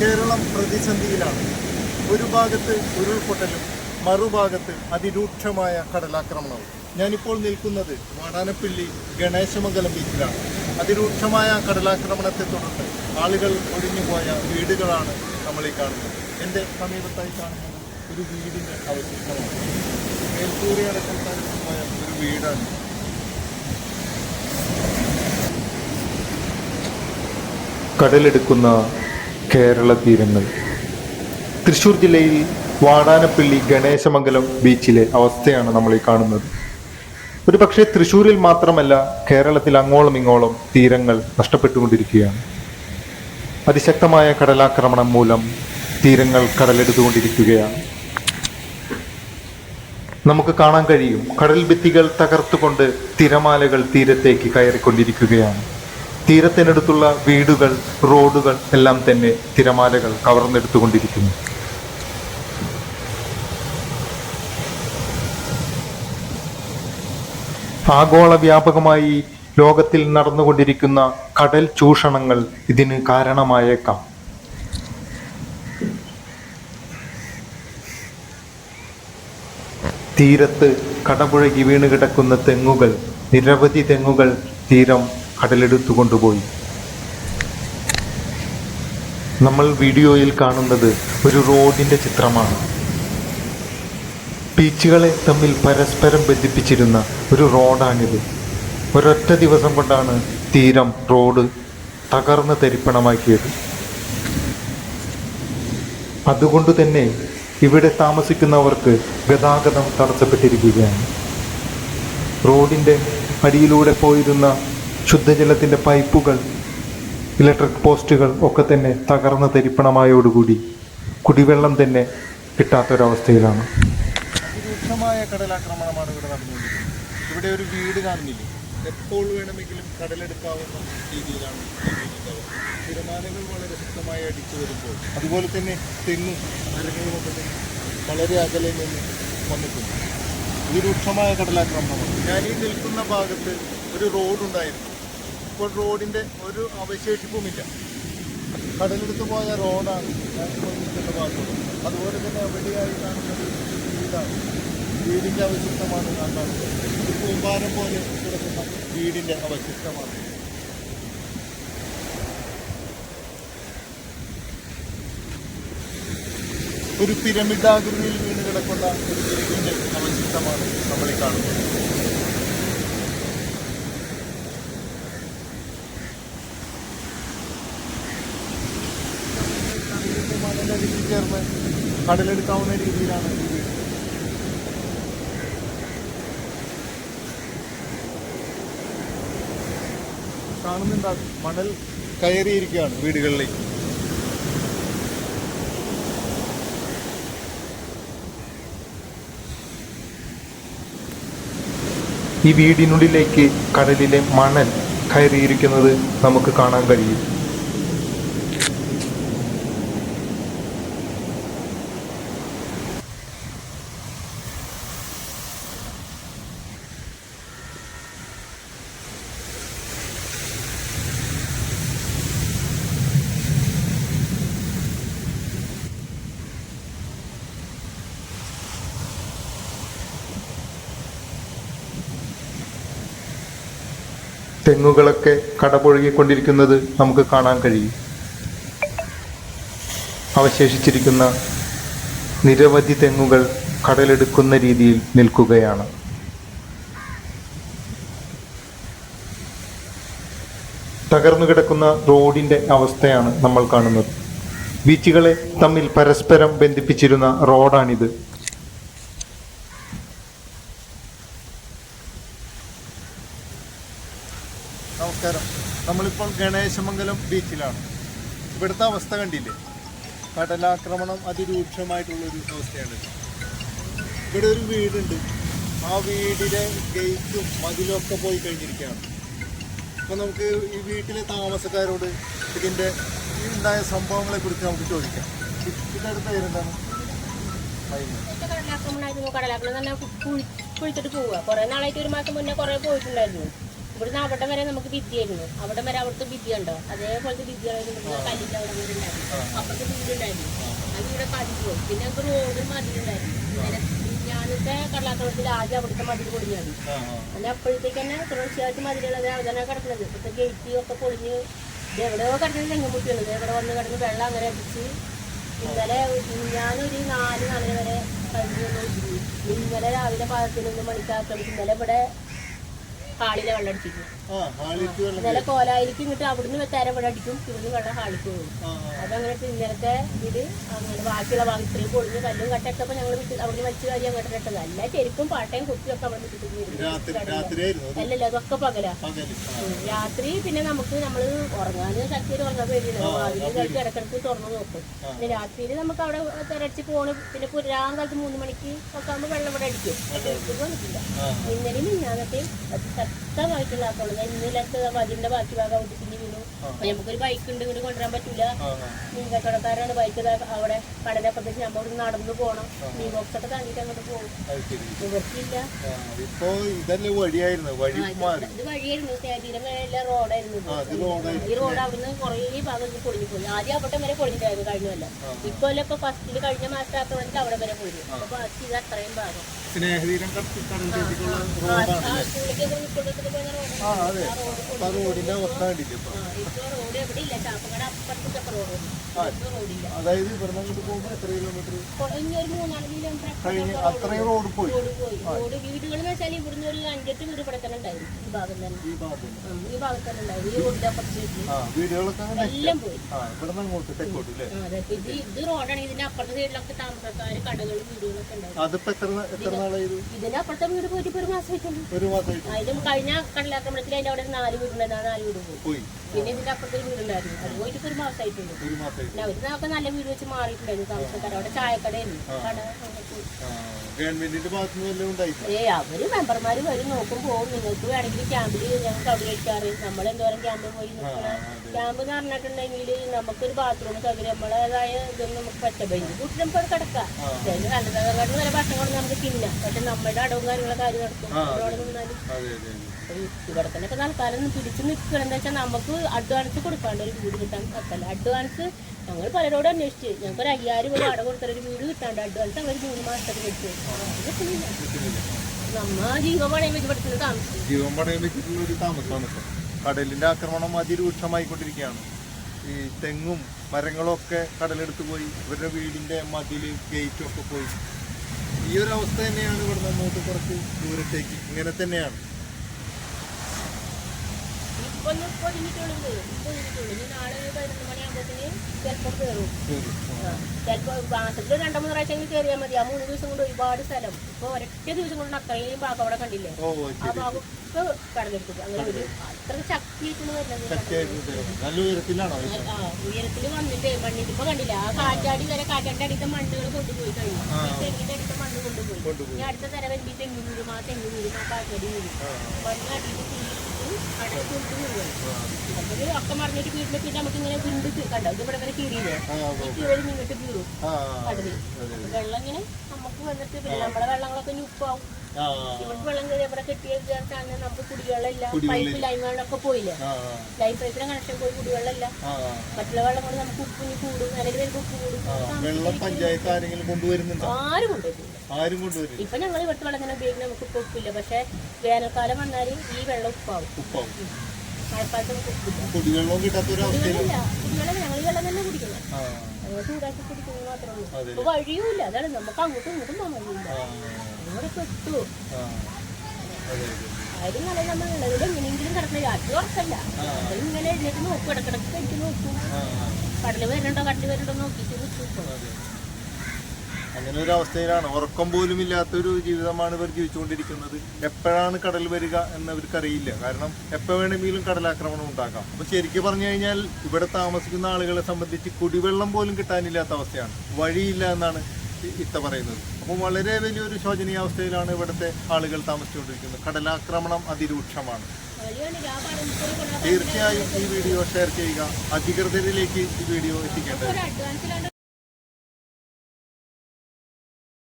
കേരളം പ്രതിസന്ധിയിലാണ്. ഒരു ഭാഗത്ത് ഉരുൾപൊട്ടലും മറുഭാഗത്ത് അതിരൂക്ഷമായ കടലാക്രമണവും. ഞാനിപ്പോൾ നിൽക്കുന്നത് വാടാനപ്പിള്ളി ഗണേശമംഗലം ബീച്ചിലാണ്. അതിരൂക്ഷമായ കടലാക്രമണത്തെ തുടർന്ന് ആളുകൾ ഒഴിഞ്ഞുപോയ വീടുകളാണ് നമ്മൾ ഈ കാണുന്നത്. എന്റെ സമീപത്തായി കാണുന്നത് ഒരു വീടിന്റെ അവശിഷ്ടമാണ്. മേൽക്കൂരി അടക്കം തകർന്നു പോയ ഒരു വീടാണ്. കടലെടുക്കുന്ന കേരള തീരങ്ങൾ തൃശൂർ ജില്ലയിൽ വാടാനപ്പള്ളി ഗണേശമംഗലം ബീച്ചിലെ അവസ്ഥയാണ് നമ്മൾ ഈ കാണുന്നത്. ഒരു പക്ഷേ തൃശ്ശൂരിൽ മാത്രമല്ല കേരളത്തിൽ അങ്ങോളം ഇങ്ങോളം തീരങ്ങൾ നഷ്ടപ്പെട്ടുകൊണ്ടിരിക്കുകയാണ്. അതിശക്തമായ കടലാക്രമണം മൂലം തീരങ്ങൾ കടലെടുത്തുകൊണ്ടിരിക്കുകയാണ്. നമുക്ക് കാണാൻ കഴിയും കടൽ ഭിത്തികൾ തകർത്തുകൊണ്ട് തിരമാലകൾ തീരത്തേക്ക് കയറിക്കൊണ്ടിരിക്കുകയാണ്. തീരത്തിനടുത്തുള്ള വീടുകൾ റോഡുകൾ എല്ലാം തന്നെ തിരമാലകൾ കവർന്നെടുത്തുകൊണ്ടിരിക്കുന്നു. ആഗോള വ്യാപകമായി ലോകത്തിൽ നടന്നുകൊണ്ടിരിക്കുന്ന കടൽ ചൂഷണങ്ങൾ ഇതിന് കാരണമായേക്കാം. തീരത്ത് കടപുഴകി വീണ് കിടക്കുന്ന തെങ്ങുകൾ നിരവധി തെങ്ങുകൾ തീരം കടലെടുത്തു കൊണ്ടുപോയി. നമ്മൾ വീഡിയോയിൽ കാണുന്നത് ഒരു റോഡിന്റെ ചിത്രമാണ്. ബീച്ചുകളെ തമ്മിൽ പരസ്പരം ബന്ധിപ്പിച്ചിരുന്ന ഒരു റോഡാണിത്. ഒരൊറ്റ ദിവസം കൊണ്ടാണ് തീരം റോഡ് തകർന്ന് തരിപ്പണമാക്കിയത്. അതുകൊണ്ട് തന്നെ ഇവിടെ താമസിക്കുന്നവർക്ക് ഗതാഗതം തടസ്സപ്പെട്ടിരിക്കുകയാണ്. റോഡിന്റെ അടിയിലൂടെ പോയിരുന്ന ശുദ്ധജലത്തിന്റെ പൈപ്പുകൾ ഇലക്ട്രിക് പോസ്റ്റുകൾ ഒക്കെ തന്നെ തകർന്ന് തരിപ്പണമായോടുകൂടി കുടിവെള്ളം തന്നെ കിട്ടാത്തൊരവസ്ഥയിലാണ്. അതിരൂക്ഷമായ കടലാക്രമണമാണ് ഇവിടെ നടന്നുകൊണ്ടിരിക്കുന്നത്. ഇവിടെ ഒരു വീട് കാണുന്നില്ല? എപ്പോൾ വേണമെങ്കിലും കടലെടുക്കാവുന്ന രീതിയിലാണ്. തിരമാലകൾ വളരെ ശക്തമായി അടിച്ചു വരുമ്പോൾ അതുപോലെ തന്നെ തെങ്ങും മരങ്ങളുമൊക്കെ വളരെ അകലെ നിന്ന് വന്നിട്ടുണ്ട്. അതിരൂക്ഷമായ കടലാക്രമണമാണ്. ഞാൻ ഈ നിൽക്കുന്ന ഭാഗത്ത് ഒരു റോഡ് റോഡുണ്ടായിരുന്നു. ഇപ്പോൾ റോഡിന്റെ ഒരു അവശേഷിപ്പുമില്ല കടലെടുത്ത് പോയ റോഡാണ് ഞാൻ ഇപ്പോൾ നിൽക്കുന്ന ഭാഗത്ത് അതുപോലെ തന്നെ എവിടെയായി കാണുന്നത് വീടാണ്. വീടിന്റെ അവശിഷ്ടമാണ് കാണുന്നത് ഒരു കൂമ്പാരം പോലെ കിടക്കുന്ന വീടിന്റെ അവശിഷ്ടമാണ്. ഒരു പിരമിഡാകൃതിയിൽ വീണ് കിടക്കുന്ന ഒരു വീടിന്റെ അവശിഷ്ടമാണ് നമ്മൾ ഈ കാണുന്നത്. ചേർന്ന് കടലെടുക്കാവുന്ന രീതിയിലാണ് ഈ മണൽ കയറിയിരിക്കുകയാണ് വീടുകളിലേക്ക്. ഈ വീടിനുള്ളിലേക്ക് കടലിലെ മണൽ കയറിയിരിക്കുന്നത് നമുക്ക് കാണാൻ കഴിയും. തെങ്ങുകളൊക്കെ കടപുഴകിക്കൊണ്ടിരിക്കുന്നത് നമുക്ക് കാണാൻ കഴിയും. അവശേഷിച്ചിരിക്കുന്ന നിരവധി തെങ്ങുകൾ കടലെടുക്കുന്ന രീതിയിൽ നിൽക്കുകയാണ്. തകർന്നു കിടക്കുന്ന റോഡിന്റെ അവസ്ഥയാണ് നമ്മൾ കാണുന്നത്. ബീച്ചുകളെ തമ്മിൽ പരസ്പരം ബന്ധിപ്പിച്ചിരുന്ന റോഡാണിത്. നമസ്കാരം. നമ്മളിപ്പോൾ ഗണേശമംഗലം ബീച്ചിലാണ്. ഇവിടുത്തെ അവസ്ഥ കണ്ടില്ലേ? കടലാക്രമണം അതിരൂക്ഷമായിട്ടുള്ളൊരു അവസ്ഥയാണ്. ഇവിടെ ഒരു വീടുണ്ട്. ആ വീടിലെ ഗേറ്റും മതിലൊക്കെ പോയി കഴിഞ്ഞിരിക്കുകയാണ്. അപ്പോൾ നമുക്ക് ഈ വീട്ടിലെ താമസക്കാരോട് ഇതിന്റെ ഉണ്ടായ സംഭവങ്ങളെക്കുറിച്ച് നമുക്ക് ചോദിക്കാം. ഇതിന്റെ ഇതടുത്ത പേരെന്താണ്. കടലാക്രമണമായിരുന്നു. കടലാക്രമണം തന്നെ കുഴിച്ചിട്ട് പോവുക. കുറേ നാളായിട്ട് ഒരു മാസം മുന്നേ കുറേ പോയിട്ടുണ്ടായിരുന്നു. ഇവിടുന്ന് അവിടെ വരെ നമുക്ക് ഭിത്തിയായിരുന്നു അവിടെ വരെ അവിടുത്തെ ഭിത്തി ഉണ്ടോ അതേപോലത്തെ ഭിത്തികളായിരുന്നു അവിടെ ഉണ്ടായിരുന്നു അപ്പുറത്തെ വീടുണ്ടായിരുന്നു. ആ വീടൊക്കെ അടിച്ചു പോയി പിന്നെ നമുക്ക് റോഡ് മതിലുണ്ടായിരുന്നു ഞാനത്തെ കടലാത്തോളത്തിൽ ആദ്യം അവിടുത്തെ മതിൽ പൊളിഞ്ഞാണ്. അല്ല അപ്പോഴത്തേക്ക് തന്നെ തുടർച്ചയായിട്ട് മതിലുള്ളത് അവിടെ തന്നെ കിടക്കുന്നത്. ഇപ്പോഴത്തെ ഗേറ്റ് ഒക്കെ പൊളിഞ്ഞ് ഇത് എവിടെയോ കിടന്നത് തെങ്ങുമുട്ടിയാണ് ഇത് എവിടെ വന്ന് കിടന്ന് വെള്ളം അങ്ങനെ അടിച്ച് ഇന്നലെ ഞാനൊരു നാല് നാലര വരെ കഴിഞ്ഞു ഇന്നലെ രാവിലെ പതിനൊന്ന് മണിക്കാക്കണം ഇന്നലെ ഇവിടെ ഹാളിലെ വെള്ളം അടിച്ചിരുന്നു ഇന്നലെ കോലായിരിക്കും ഇങ്ങോട്ട് അവിടുന്ന് തരം ഇവിടെ അടിക്കും. ഇവിടുന്ന് വെള്ളം ഹാളിക്ക് പോകും. അതങ്ങനെ ഇന്നലത്തെ ഇത് അങ്ങനെ ബാക്കിയുള്ള ഭാഗം ഇത്രയും പൊളിഞ്ഞ് കല്ലും കട്ടൊക്കെ ഇപ്പൊ ഞങ്ങൾ അവിടെ വലിച്ചു കാര്യം അങ്ങോട്ട് ഇട്ടത്. അല്ല ചെരുപ്പും പാട്ടയും കുത്തിയൊക്കെ അവിടെ വിട്ടിട്ട് രാത്രി രാത്രിയായിരുന്നു അത്? അല്ലല്ല അതൊക്കെ പകലാ. രാത്രി പിന്നെ നമുക്ക് നമ്മൾ ഉറങ്ങാൻ ശക്തി ഉറങ്ങാൻ അതിന് കഴിച്ച് ഇടക്കിടക്ക് തുറന്നു നോക്കും. പിന്നെ രാത്രിയിൽ നമുക്ക് അവിടെ തിരച്ചു പോണ് പിന്നെ പുരാൻ കാലത്ത് മൂന്ന് മണിക്ക് ഒക്കെ ആകുമ്പോൾ വെള്ളം ഇവിടെ അടിക്കും. ഇന്നലെയും മിഞ്ഞാന്നത്തെയും ശക്തമായിട്ടുള്ള ഇന്നലത്തെ അതിന്റെ ബാക്കി ഭാഗം പിന്നെ വീണു. നമുക്കൊരു ബൈക്ക് ഉണ്ട് ഇങ്ങോട്ട് കൊണ്ടുവരാൻ പറ്റൂല. മീൻ കച്ചവടക്കാരാണ് ബൈക്ക് അവിടെ കടലപ്പുറത്തേക്ക് നമ്മൾ ഇവിടെ നടന്നു പോകണം മീൻ ബോക്സ് ഒക്കെ താണ്ടിട്ട് അങ്ങോട്ട് പോകും നിവർത്തിയില്ല ഇപ്പൊ ഇതല്ലേ വഴിയായിരുന്നു വഴി ഇത് വഴിയായിരുന്നു തീരം എല്ലാം റോഡായിരുന്നു ഈ റോഡ് അവിടുന്ന് കുറേ ഭാഗം പൊളിഞ്ഞു പോയി ആദ്യം അവിടെ വരെ പൊളിഞ്ഞിട്ടായിരുന്നു കഴിഞ്ഞല്ല ഇപ്പൊ ഇപ്പൊ ഫസ്റ്റിൽ കഴിഞ്ഞ മാസത്തെ ആക്രമണത്തിൽ അവിടെ വരെ പൊളിഞ്ഞു അപ്പൊ ബാക്കി ഇത് അത്രയും ഭാഗം. സ്നേഹതീരം കടലിലേക്കുള്ള റോഡാണ് ആ അതെ. അപ്പൊ ആ റോഡിന്റെ അവസ്ഥ കണ്ടില്ലേ അതായത് ഇവിടെ അങ്ങോട്ട് പോകുമ്പോൾ എത്ര കിലോമീറ്റർ കഴിഞ്ഞ് അത്രയും റോഡ് പോയി. വീടുകൾ വെച്ചാൽ ഇവിടുന്ന് ഒരു അഞ്ചെട്ട് വീട് ഈ ഭാഗം തന്നെ. ഈ ഭാഗം ഈ ഭാഗത്ത് തന്നെ ഉണ്ടായിരുന്നു ഈ റോഡിന്റെ വീടുകളൊക്കെ എല്ലാം പോയി അങ്ങോട്ട് തെക്കോട്ട് അല്ലേ ഇത് ഇത് റോഡാണ് ഇതിന്റെ അപ്പുറത്തെ സൈഡിലൊക്കെ താമസക്കാർ കടകളും വീടുകളൊക്കെ അതിപ്പോ എത്ര എത്ര അപ്പുറത്തെ വീട് പോയിട്ട് ഒരു മാസം ആയിട്ടുണ്ട് കഴിഞ്ഞ കടലാക്രമണത്തിൽ അതിന്റെ അവിടെ നാല് വീടുണ്ടായിരുന്നു നാല് വീട് പോയി. പിന്നെ ഇതിന്റെ അപ്പുറത്തെ ഒരു വീടുണ്ടായിരുന്നു. അത് പോയിട്ട് ഒരു മാസമായിട്ടുണ്ട് അവർ നമുക്ക് നല്ല വീട് വെച്ച് മാറിയിട്ടുണ്ടായിരുന്നു. താമസക്കാർ അവിടെ ചായക്കടയായിരുന്നു കട ഏ അവർ മെമ്പർമാര് വരും നോക്കും പോകും നിങ്ങൾക്ക് വേണമെങ്കിൽ ക്യാമ്പിൽ ഞങ്ങൾക്ക് അവിടെ ഇരിക്കാറ്. നമ്മൾ എന്തോരം ക്യാമ്പിൽ പോയി നിൽക്കണം. ക്യാമ്പ് എന്ന് പറഞ്ഞിട്ടുണ്ടെങ്കിൽ നമുക്കൊരു ബാത്റൂം സൗകര്യം നമ്മളേതായ ഇതൊന്നും നമുക്ക് പറ്റപ്പില്ല കൂട്ടി നമുക്ക് അവിടെ കിടക്കാം. കണ്ടതങ്ങാട്ട് നല്ല ഭക്ഷണം കൊണ്ട് നമുക്ക് തിന്നാം. പക്ഷെ നമ്മുടെ അടവും കാര്യങ്ങളൊക്കെ ആര് നടക്കും അവിടെ നിന്നാലും. ഇവിടെ തന്നെ ഇപ്പൊ തൽക്കാലം പിടിച്ചു പിടിച്ച് നിൽക്കണം എന്താ വെച്ചാൽ നമുക്ക് അഡ്വാൻസ് കൊടുക്കാണ്ട് ഒരു വീട് കിട്ടാൻ പറ്റില്ല അഡ്വാൻസ് ഞങ്ങൾ പലരോട് അന്വേഷിച്ച്. ഞങ്ങൾക്ക് ഒരു അയ്യായിരം രൂപ അട കൊടുത്തൊരു ഒരു വീട് കിട്ടാണ്ട് അഡ്വാൻസ് അവർ മൂന്ന് മാസത്തേക്ക് വെച്ചു. നമ്മ ജീവപണയം വെച്ച് പഠിക്കുന്നത് താമസം ജീവൻ പണയം വെച്ചിട്ടുള്ള ഒരു താമസമാണ് ഇപ്പൊ കടലിന്റെ ആക്രമണം അതിരൂക്ഷമായിക്കൊണ്ടിരിക്കുകയാണ്. ഈ തെങ്ങും മരങ്ങളും ഒക്കെ കടലെടുത്ത് പോയി ഇവരുടെ വീടിന്റെ മതിൽ ഗേറ്റും ഒക്കെ പോയി. ഈ ഒരു അവസ്ഥ തന്നെയാണ് ഇവിടെ അങ്ങോട്ട് കുറച്ച് ദൂരത്തേക്ക്. ഇങ്ങനെ തന്നെയാണ്. ഇപ്പൊ ചിലപ്പോൾ കയറും ചിലപ്പോൾ മാസത്തിൽ രണ്ടോ മൂന്ന് പ്രാവശ്യം കയറിയാൽ മതി. ആ മൂന്ന് ദിവസം കൊണ്ട് ഒരുപാട് സ്ഥലം. ഇപ്പൊ ഒരൊറ്റ ദിവസം കൊണ്ട് അത്രയും ഭാഗം അവിടെ കണ്ടില്ലേ? ആ ശരി. ഭാഗം കടലെടുത്തു അങ്ങനെ ഒരു അത്ര ശക്തിയായിട്ടാണ് വരുന്നത്. ശക്തിയായിട്ട് തരുന്നു. നല്ല ഉയരത്തിലാണോ ആ ഉയരത്തിൽ വന്നിട്ട് മണ്ണിട്ട് ഇപ്പൊ കണ്ടില്ല? ആ കാറ്റാടി വരെ കാറ്റാടി അടിത്ത മണ്ണുകൾ കൊണ്ടുപോയി കഴിഞ്ഞു. തെങ്ങിന്റെ അടിത്ത മണ്ണ് കൊണ്ടുപോയി. ഇനി അടുത്ത തരം ഈ തെങ്ങ് വീഴും ആ തെങ്ങ് വീഴും ആ കാറ്റാടി വീഴും മണ്ണ് അടിയിട്ട് അടച്ചു ഒക്കെ മറിഞ്ഞിട്ട് നമുക്ക് ഇങ്ങനെ വിണ്ട് കണ്ടോ ഇത് ഇവിടെ വരെ കീറിയില്ലേ കീറൽ നിന്നിട്ട് കീറും കടലിൽ. വെള്ളം ഇങ്ങനെ നമുക്ക് വന്നിട്ട് നമ്മുടെ വെള്ളങ്ങളൊക്കെ ഉപ്പാവും ഇവിടെ വെള്ളം കയറി അവിടെ കെട്ടിയ വിചാരിച്ചാൽ നമുക്ക് കുടിവെള്ളമില്ല പൈപ്പ് ലൈൻ വെള്ളമൊക്കെ പോയില്ലേ? ലൈൻ പൈപ്പിലെ കണക്ഷൻ പോയി കുടിവെള്ളമില്ല. മറ്റുള്ള വെള്ളം കൊണ്ട് നമുക്ക് ഉപ്പിന് കൂടും അല്ലെങ്കിൽ വരുമ്പോൾ ഉപ്പ് കൂടും. വെള്ളം പഞ്ചായത്ത് ആരെങ്കിലും കൊണ്ടുവരുന്നുണ്ടോ? ആരും കൊണ്ടുവരില്ല. ആരും കൊണ്ടുവരില്ല. ഇപ്പൊ ഞങ്ങൾ ഇവിടുത്തെ വെള്ളം തന്നെ ഉപയോഗിക്കുന്ന നമുക്ക് ഇപ്പൊ ഉപ്പില്ല. പക്ഷെ വേനൽക്കാലം വന്നാൽ ഈ വെള്ളം ഉപ്പാവും. ഉപ്പാവും. കുടിവെള്ളവും കിട്ടാത്ത ഒരു അവസ്ഥയിൽ കുടിവെള്ളമില്ല. കുടിവെള്ളം ഞങ്ങൾ വെള്ളം തന്നെ കുടിക്കുന്നത് ഞങ്ങൾ ചൂടാക്കി കുടിക്കുന്നത് മാത്രമേ ഉള്ളൂ. വഴിയുമില്ല. അതാണ് നമുക്ക് അങ്ങോട്ടും ഇങ്ങോട്ടും പോകാൻ വഴിയില്ല ഇവിടെ പെട്ടു. നല്ല നമ്മൾ ഉള്ളതിൽ എങ്ങനെയെങ്കിലും കിടക്കുന്ന രാത്രി ഉറക്കല്ല. ഇങ്ങനെ എഴുന്നേറ്റ് നോക്കും ഇടക്കിടക്ക് കഴിച്ച് നോക്കും. കടൽ വരുന്നുണ്ടോ കടൽ വരുന്നുണ്ടോ നോക്കിയിട്ട് നിൽക്കും. അങ്ങനെ ഒരു അവസ്ഥയിലാണ് ഉറക്കം പോലും ഇല്ലാത്തൊരു ജീവിതമാണ് ഇവർ ജീവിച്ചുകൊണ്ടിരിക്കുന്നത്. എപ്പോഴാണ് കടൽ വരിക എന്ന് അവർക്കറിയില്ല കാരണം എപ്പോൾ വേണമെങ്കിലും കടലാക്രമണം ഉണ്ടാക്കാം. അപ്പോൾ ശരിക്കും പറഞ്ഞു കഴിഞ്ഞാൽ ഇവിടെ താമസിക്കുന്ന ആളുകളെ സംബന്ധിച്ച് കുടിവെള്ളം പോലും കിട്ടാനില്ലാത്ത അവസ്ഥയാണ്. വഴിയില്ല എന്നാണ് ഇത്ത പറയുന്നത്. അപ്പോൾ വളരെ വലിയൊരു ശോചനീയാവസ്ഥയിലാണ് ഇവിടുത്തെ ആളുകൾ താമസിച്ചുകൊണ്ടിരിക്കുന്നത്. കടലാക്രമണം അതിരൂക്ഷമാണ്. തീർച്ചയായും ഈ വീഡിയോ ഷെയർ ചെയ്യുക. അധികൃതരിലേക്ക് ഈ വീഡിയോ എത്തിക്കേണ്ടത്